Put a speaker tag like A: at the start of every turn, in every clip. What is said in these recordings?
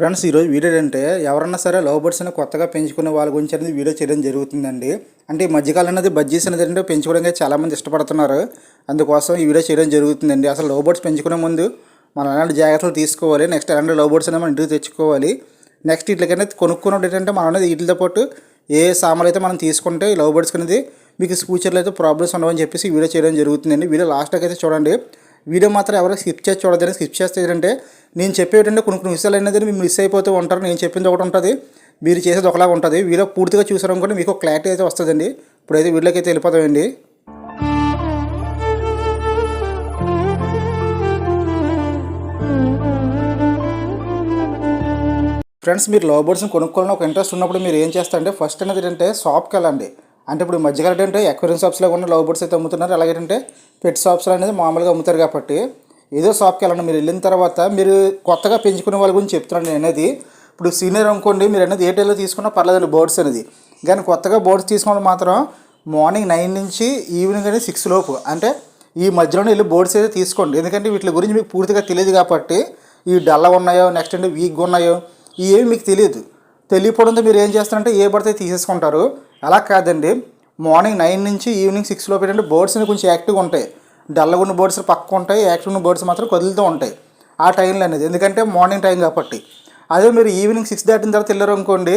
A: Friends ఈరోజు video ఏంటంటే ఎవరన్నా సరే లవ్ బర్డ్స్ని కొత్తగా పెంచుకునే వాళ్ళ గురించి అనేది వీడియో చేయడం జరుగుతుందండి. అంటే ఈ మధ్యకాలం అనేది బజ్జీస్ అనేది ఏంటంటే పెంచుకోవడానికి చాలామంది ఇష్టపడుతున్నారు. అందుకోసం ఈ వీడియో చేయడం జరుగుతుందండి. అసలు లవ్ బర్డ్స్ పెంచుకునే ముందు మనం ఎలాంటి జాగ్రత్తలు తీసుకోవాలి? నెక్స్ట్ ఎలాంటి లవ్ బర్డ్స్ అనేది మనం ఇంటికి తెచ్చుకోవాలి? నెక్స్ట్ వీటికైనా కొనుక్కున్నప్పుడు ఏంటంటే మనం అనేది వీటితో పాటు ఏ సామాన్లు అయితే మనం తీసుకుంటే ఈ లవ్ బర్డ్స్ అనేది మీకు ఫ్యూచర్లో అయితే ప్రాబ్లమ్స్ ఉండవని చెప్పేసి వీడియో చేయడం జరుగుతుందండి. వీడియో లాస్ట్కి అయితే చూడండి. వీడియో మాత్రం ఎవరు స్కిప్ చేసి చూడదని స్కిప్ చేస్తే ఏంటంటే నేను చెప్పేటంటే కొన్ని కొన్ని విషయాలు అనేది మీరు మిస్ అయిపోతూ ఉంటారు నేను చెప్పింది ఒకటి ఉంటుంది మీరు చేసేది ఒకలాగా ఉంటుంది. వీడియో పూర్తిగా చూసారు అనుకోండి మీకు క్లారిటీ అయితే వస్తుందండి. ఇప్పుడైతే వీడియోకి అయితే వెళ్ళిపోతామండి ఫ్రెండ్స్ మీరు లవ్ బర్డ్స్ని కొనుక్కోవాలని ఒక ఇంట్రెస్ట్ ఉన్నప్పుడు మీరు ఏం చేస్తారంటే ఫస్ట్ అనేది ఏంటంటే షాప్కి వెళ్ళండి. అంటే ఇప్పుడు ఈ మధ్యకాలం ఏంటంటే ఎక్వేరియం షాప్స్లో కూడా లవ్ బర్డ్స్ అయితే అమ్ముతున్నారు. అలాగే ఏంటంటే పెట్ షాప్స్లో అనేది మామూలుగా అమ్ముతారు కాబట్టి ఏదో షాప్కి వెళ్ళండి. మీరు వెళ్ళిన తర్వాత మీరు కొత్తగా పెంచుకునే వాళ్ళ గురించి చెప్తున్నాను నేను అనేది ఇప్పుడు సీనియర్ అనుకోండి మీరు అనేది ఏ టైంలో తీసుకున్నా పర్లేదండి బోర్డ్స్ అనేది. కానీ కొత్తగా బోర్డ్స్ తీసుకోవడం మాత్రం మార్నింగ్ నైన్ నుంచి ఈవినింగ్ అనేది సిక్స్ లోపు. అంటే ఈ మధ్యలోనే వెళ్ళి బోర్డ్స్ అయితే తీసుకోండి. ఎందుకంటే వీటి గురించి మీకు పూర్తిగా తెలియదు కాబట్టి ఈ డల్లా ఉన్నాయో నెక్స్ట్ అంటే వీక్గా ఉన్నాయో ఇవేమి మీకు తెలియదు. తెలియకపోవడంతో మీరు ఏం చేస్తారంటే ఏ పడితే తీసేసుకుంటారు అలా కాదండి. మార్నింగ్ నైన్ నుంచి ఈవినింగ్ సిక్స్ లోపు ఏంటంటే బర్డ్స్ కొంచెం యాక్టివ్గా ఉంటాయి. డల్గా ఉన్న బర్డ్స్ పక్క ఉంటాయి యాక్టివ్ ఉన్న బర్డ్స్ మాత్రం కదులుతూ ఉంటాయి ఆ టైంలో అనేది. ఎందుకంటే మార్నింగ్ టైం కాబట్టి. అదే మీరు ఈవినింగ్ సిక్స్ దాటిన తర్వాత వెళ్ళారు అనుకోండి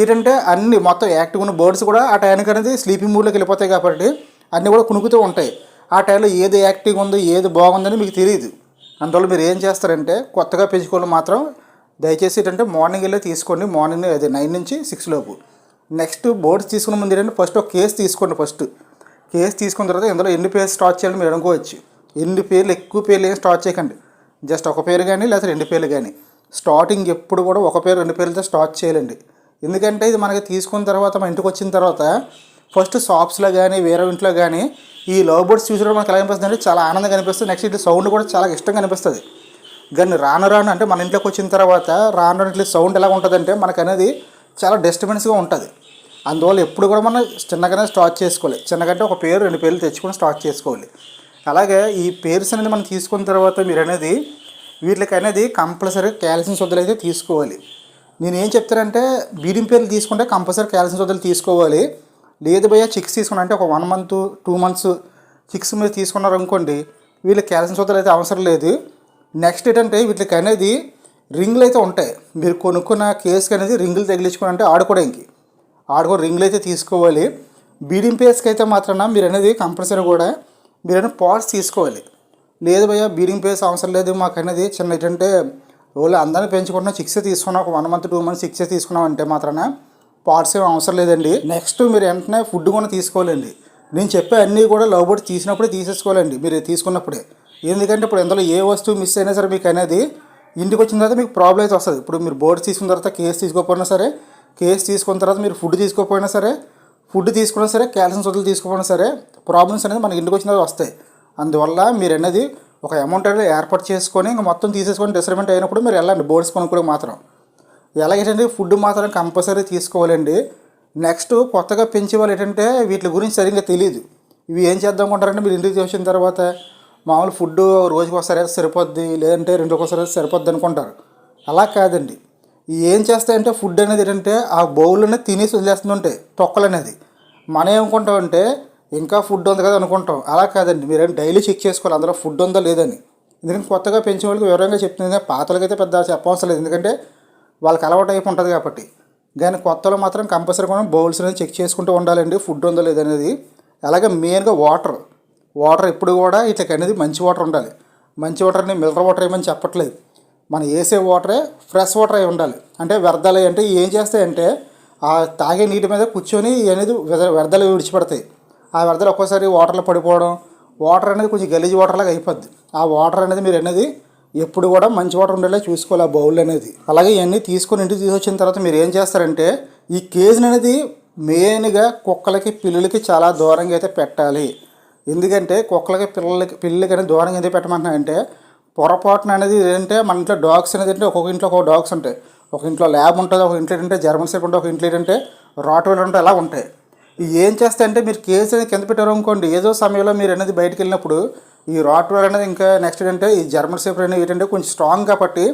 A: ఏంటంటే అన్ని మొత్తం యాక్టివ్ ఉన్న బర్డ్స్ కూడా ఆ టైంకి అనేది స్లీపింగ్ మూడ్లోకి వెళ్ళిపోతాయి కాబట్టి అన్నీ కూడా కునుకుతూ ఉంటాయి. ఆ టైంలో ఏది యాక్టివ్గా ఉందో ఏది బాగుందని మీకు తెలియదు. అందువల్ల మీరు ఏం చేస్తారంటే కొత్తగా పెంచుకోవాలి మాత్రం దయచేసి ఏంటంటే మార్నింగ్ వెళ్ళి తీసుకోండి. మార్నింగ్ అదే నైన్ నుంచి సిక్స్ లోపు. నెక్స్ట్ బోర్డ్స్ తీసుకున్న ముందు ఏంటంటే ఫస్ట్ ఒక కేసు తీసుకోండి ఫస్ట్. కేసు తీసుకున్న తర్వాత ఇందులో ఎన్ని పేర్లు స్టార్ట్ చేయాలని మీరు అనుకోవచ్చు. ఎన్ని పేర్లు ఎక్కువ పేర్లు ఏం స్టార్ట్ చేయకండి. జస్ట్ ఒక పేరు కానీ లేకపోతే రెండు పేర్లు కానీ. స్టార్టింగ్ ఎప్పుడు కూడా ఒక పేరు రెండు పేర్లతో స్టార్ట్ చేయాలండి. ఎందుకంటే ఇది మనకి తీసుకున్న తర్వాత మన ఇంటికి వచ్చిన తర్వాత ఫస్ట్ షాప్స్లో కానీ వేరే ఇంట్లో కానీ ఈ లవ్ బర్డ్స్ చూసినప్పుడు మనకి ఎలా అనిపిస్తుంది అంటే చాలా ఆనందంగా అనిపిస్తుంది. నెక్స్ట్ ఇట్లా సౌండ్ కూడా చాలా ఇష్టంగా అనిపిస్తుంది. కానీ రాను రాను అంటే మన ఇంట్లోకి వచ్చిన తర్వాత రాను రాను ఇట్లా సౌండ్ ఎలా ఉంటుందంటే మనకు అనేది చాలా డిస్టర్బెన్స్గా ఉంటుంది. అందువల్ల ఎప్పుడు కూడా మనం చిన్నగానే స్టార్ట్ చేసుకోవాలి. చిన్నగంటే ఒక పేరు రెండు పేర్లు తెచ్చుకొని స్టార్ట్ చేసుకోవాలి. అలాగే ఈ పేర్స్ అనేది మనం తీసుకున్న తర్వాత మీరు అనేది వీటికి అనేది కంపల్సరీ క్యాల్షియం సొద్దులు అయితే తీసుకోవాలి. నేను ఏం చెప్తానంటే బీడింగ్ పేర్లు తీసుకుంటే కంపల్సరీ క్యాల్షియం సొద్దులు తీసుకోవాలి. లేదు భయ్యా చిక్స్ తీసుకున్నా అంటే ఒక one month two months chicks మీరు తీసుకున్నారు అనుకోండి వీళ్ళకి క్యాల్షియం సొద్దులు అయితే అవసరం లేదు. నెక్స్ట్ ఏంటంటే వీటికి అనేది రింగులు అయితే ఉంటాయి. మీరు కొనుక్కున్న కేసుకి అనేది రింగులు తగిలించుకుని అంటే ఆడుకోవడానికి. ఆడుకో రింగులు అయితే తీసుకోవాలి. బీడింగ్ పేస్కి అయితే మాత్రాన మీరు అనేది కంపల్సరీ కూడా మీరు అనేది పాట్స్ తీసుకోవాలి. లేదు భయ్యా బీడింగ్ పేస్ అవసరం లేదు మాకు అనేది చిన్న ఏంటంటే వాళ్ళు అందరిని పెంచుకున్న సిక్స్ తీసుకున్నాం ఒక one month two months chicks తీసుకున్నాం అంటే మాత్రాన పార్ట్స్ ఏం అవసరం లేదండి. నెక్స్ట్ మీరు వెంటనే ఫుడ్ కూడా తీసుకోవాలండి. నేను చెప్పే అన్నీ కూడా లవ్ బర్డ్స్ తీసినప్పుడే తీసేసుకోవాలండి. మీరు తీసుకున్నప్పుడే. ఎందుకంటే ఇప్పుడు ఇందులో ఏ వస్తువు మిస్ అయినా సరే మీకు అనేది ఇంటికి వచ్చిన తర్వాత మీకు ప్రాబ్లం అయితే వస్తుంది. ఇప్పుడు మీరు బోర్డ్స్ తీసుకున్న తర్వాత కేసు తీసుకోకపోయినా సరే కేసు తీసుకున్న తర్వాత మీరు ఫుడ్ తీసుకోకపోయినా సరే ఫుడ్ తీసుకున్నా సరే కాల్షియం సొద్దులు తీసుకోకపోయినా సరే ప్రాబ్లమ్స్ అనేది మనకి ఇంటికి వచ్చిన తర్వాత వస్తాయి. అందువల్ల మీరు అనేది ఒక అమౌంట్ అనేది ఏర్పాటు చేసుకొని ఇంకా మొత్తం తీసేసుకొని డిస్టర్బెంట్ అయినప్పుడు మీరు వెళ్ళండి బోర్డ్స్ కొనుక్కోవడం మాత్రం. ఎలాగేంటంటే ఫుడ్ మాత్రం కంపల్సరీ తీసుకోవాలండి నెక్స్ట్ కొత్తగా పెంచే వాళ్ళు ఏంటంటే వీటి గురించి సరిగ్గా తెలియదు. ఇవి ఏం చేద్దాం అనుకుంటారంటే మీరు ఇంటికి వచ్చిన తర్వాత మామూలు ఫుడ్ రోజుకి ఒకసారి అయితే సరిపోద్ది లేదంటే రెండు ఒకసారి అయితే సరిపోద్ది అనుకుంటారు. అలా కాదండి. ఏం చేస్తాయంటే ఫుడ్ అనేది ఏంటంటే ఆ బౌల్ అనేది తినేసి వదిలేస్తుంటాయి తొక్కలు అనేది. మనం ఏమనుకుంటామంటే ఇంకా ఫుడ్ ఉంది కదా అనుకుంటాం. అలా కాదండి. మీరు డైలీ చెక్ చేసుకోవాలి అందులో ఫుడ్ ఉందా లేదని. ఎందుకంటే కొత్తగా పెంచిన వాళ్ళకి వివరంగా చెప్తుంది. పాతలకైతే పెద్ద చెప్పవసరం లేదు. ఎందుకంటే వాళ్ళకి అలవాటు అయిపోయి ఉంటుంది కాబట్టి. కానీ కొత్తలో మాత్రం కంపల్సరీ మనం బౌల్స్ అనేది చెక్ చేసుకుంటూ ఉండాలండి. ఫుడ్ ఉందో లేదనేది అలాగే మెయిన్గా వాటర్ వాటర్ ఎప్పుడు కూడా ఇతక అనేది మంచి వాటర్ ఉండాలి. మంచి వాటర్ని మినరల్ వాటర్ ఏమని చెప్పట్లేదు. మనం వేసే వాటరే ఫ్రెష్ వాటర్ అయి ఉండాలి. అంటే వ్యర్థాలు అంటే ఏం చేస్తాయంటే ఆ తాగే నీటి మీద కూర్చొని అనేది వ్యర్థాలు విడిచిపెడతాయి. ఆ వ్యర్థాలు ఒక్కోసారి వాటర్లో పడిపోవడం వాటర్ అనేది కొంచెం గలీజ్ వాటర్ లాగా అయిపోద్ది. ఆ వాటర్ అనేది మీరు అనేది ఎప్పుడు కూడా మంచి వాటర్ ఉండేలా చూసుకోవాలి ఆ బౌల్ అనేది. అలాగే ఇవన్నీ తీసుకొని ఇంటికి తీసుకొచ్చిన తర్వాత మీరు ఏం చేస్తారంటే ఈ కేజీని అనేది మెయిన్గా కుక్కలకి పిల్లులకి చాలా దూరంగా అయితే పెట్టాలి. ఎందుకంటే కుక్కలకి పిల్లలకి పిల్లలకి కానీ దూరంగా ఎందుకు పెట్టమంటున్నానంటే పొరపాటున అనేది ఏంటంటే మన ఇంట్లో డాగ్స్ అనేది అంటే ఒక్కొక్క ఇంట్లో ఒక్కొక్క డాగ్స్ ఉంటాయి. ఒక ఇంట్లో ల్యాబ్ ఉంటుంది ఒక ఇంట్లో ఏంటంటే జర్మన్ సేపు ఉంటుంది ఒక ఇంట్లో ఏంటంటే రాట్వేల్ వీలర్ ఉంటాయి అలా ఉంటాయి. ఏం ఏం చేస్తాయంటే మీరు కేసు అనేది కింద పెట్టారు అనుకోండి ఏదో సమయంలో మీరు అనేది బయటికి వెళ్ళినప్పుడు ఈ రాట్వేల్ అనేది ఇంకా నెక్స్ట్ ఏంటంటే ఈ జర్మన్ సేపు అనేది ఏంటంటే కొంచెం స్ట్రాంగ్ కాబట్టి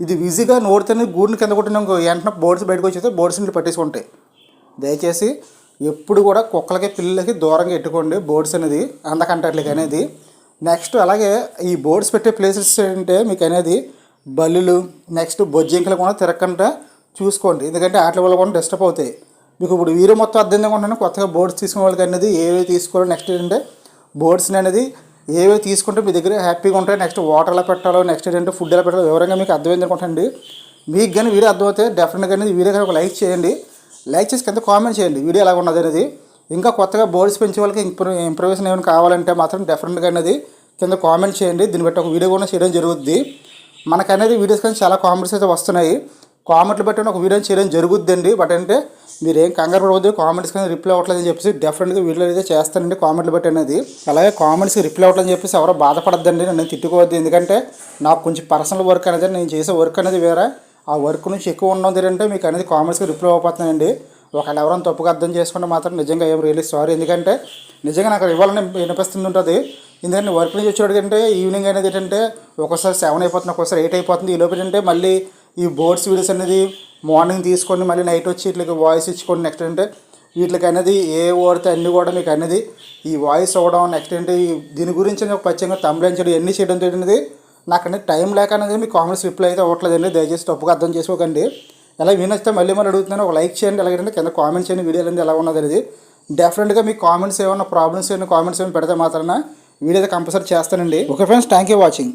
A: ఇది ఈజీగా నోడితేనే గూడిని కింద కొట్టిన వెంటనే బోర్డ్స్ బయటకు వచ్చేస్తే బోర్డ్స్ నీళ్ళు పట్టేసుకుంటాయి దయచేసి ఎప్పుడు కూడా కుక్కలకి పిల్లలకి దూరంగా పెట్టుకోండి బోర్డ్స్ అనేది అందకంటట్లకి అనేది. నెక్స్ట్ అలాగే ఈ బోర్డ్స్ పెట్టే ప్లేసెస్ ఏంటంటే మీకు అనేది బల్లులు నెక్స్ట్ బొజ్జింకలు కూడా తిరగకుండా చూసుకోండి. ఎందుకంటే వాటి వల్ల కూడా డిస్టర్బ్ అవుతాయి. మీకు ఇప్పుడు వీరు మొత్తం అర్థం అనుకుంటున్నాను కొత్తగా బోర్డ్స్ తీసుకునే వాళ్ళకి అనేది ఏవి తీసుకోవాలి నెక్స్ట్ ఏంటంటే బోర్డ్స్ని అనేది ఏవి తీసుకుంటే మీ దగ్గర హ్యాపీగా ఉంటాయి. నెక్స్ట్ వాటర్ ఎలా పెట్టాలో నెక్స్ట్ ఏంటంటే ఫుడ్ ఎలా పెట్టాలో వివరంగా మీకు అర్థమైంది అనుకుంటండి మీకు కానీ వీడియో అర్థమైతే డెఫినెట్గా అనేది వీడియో కానీ ఒక లైక్ చేయండి. లైక్ చేసి కింద కామెంట్ చేయండి. వీడియో ఎలా ఉన్నది అనేది. ఇంకా కొత్తగా బోర్డ్స్ పెంచే వాళ్ళకి ఇంప్రూ ఇంప్రూవేషన్ ఏమైనా కావాలంటే మాత్రం డెఫినెట్గా అనేది కింద కామెంట్ చేయండి. దీన్ని బట్టి ఒక వీడియో కూడా చేయడం జరుగుద్ది. మనకనేది వీడియోస్ కానీ చాలా కామెంట్స్ అయితే వస్తున్నాయి. కామెంట్లు బట్టి ఒక వీడియో చేయడం జరుగుద్దండి. బట్ అంటే మీరు ఏం కంగారు పడవద్దు. కామెంట్స్ కానీ రిప్లై అవ్వట్లేదని చెప్పేసి డెఫినెట్గా వీడియో అయితే చేస్తానండి కామెంట్లు బట్టి అనేది. అలాగే కామెంట్స్కి రిప్లై అవ్వట్లేదని చెప్పేసి ఎవరో బాధపడద్దండి. నన్ను తిట్టుకోవద్దు. ఎందుకంటే నాకు కొంచెం పర్సనల్ వర్క్ అనేది నేను చేసే వర్క్ అనేది వేరే. ఆ వర్క్ నుంచి ఎక్కువ ఉన్నది ఏంటంటే మీకు అనేది కామెంట్స్కి రిప్లై అవ్వబోతున్నానండి ఒకవేళ ఎవరైనా తప్పుగా అర్థం చేసుకుంటే మాత్రం నిజంగా ఏం రియలీ సారీ ఎందుకంటే నిజంగా నాకు ఇవ్వాలని వినిపిస్తుంది ఉంటుంది. ఎందుకంటే వర్క్ నుంచి వచ్చేవాడికి అంటే ఈవినింగ్ అనేది ఏంటంటే ఒకసారి సెవెన్ అయిపోతుంది ఒకసారి ఎయిట్ అయిపోతుంది. ఈ లోపల ఏంటంటే మళ్ళీ ఈ బోర్డ్స్ వీడియోస్ అనేది మార్నింగ్ తీసుకొని మళ్ళీ నైట్ వచ్చి ఇట్లకి వాయిస్ ఇచ్చుకోండి నెక్స్ట్ అంటే వీటికి అనేది ఏ ఓడితే అన్ని కూడా మీకు అనేది ఈ వాయిస్ అవ్వడం నెక్స్ట్ ఏంటి దీని గురించి ఒక ప్రత్యేకంగా తమిళించడం ఎన్ని చేయడం అనేది నాకు అనేది టైం లేక అనేది మీ కామెంట్స్ రిప్లై అయితే అవ్వట్లేదండి దయచేసి తప్పుగా అర్థం చేసుకోకండి. ఎలా వినొస్తే మళ్ళీ మళ్ళీ అడుగుతున్నాను. ఒక లైక్ చేయండి. అలాగే కింద కామెంట్ చేయండి. వీడియోలు అనేది ఎలా ఉన్నది అనేది డెఫినెట్గా మీ కామెంట్స్ ఏమైనా ప్రాబ్లమ్స్ ఏమైనా కామెంట్స్ ఏమైనా పెడితే మాత్రాన వీడియో అయితే కంపల్సరీ చేస్తానండి. Okay friends thank you watching.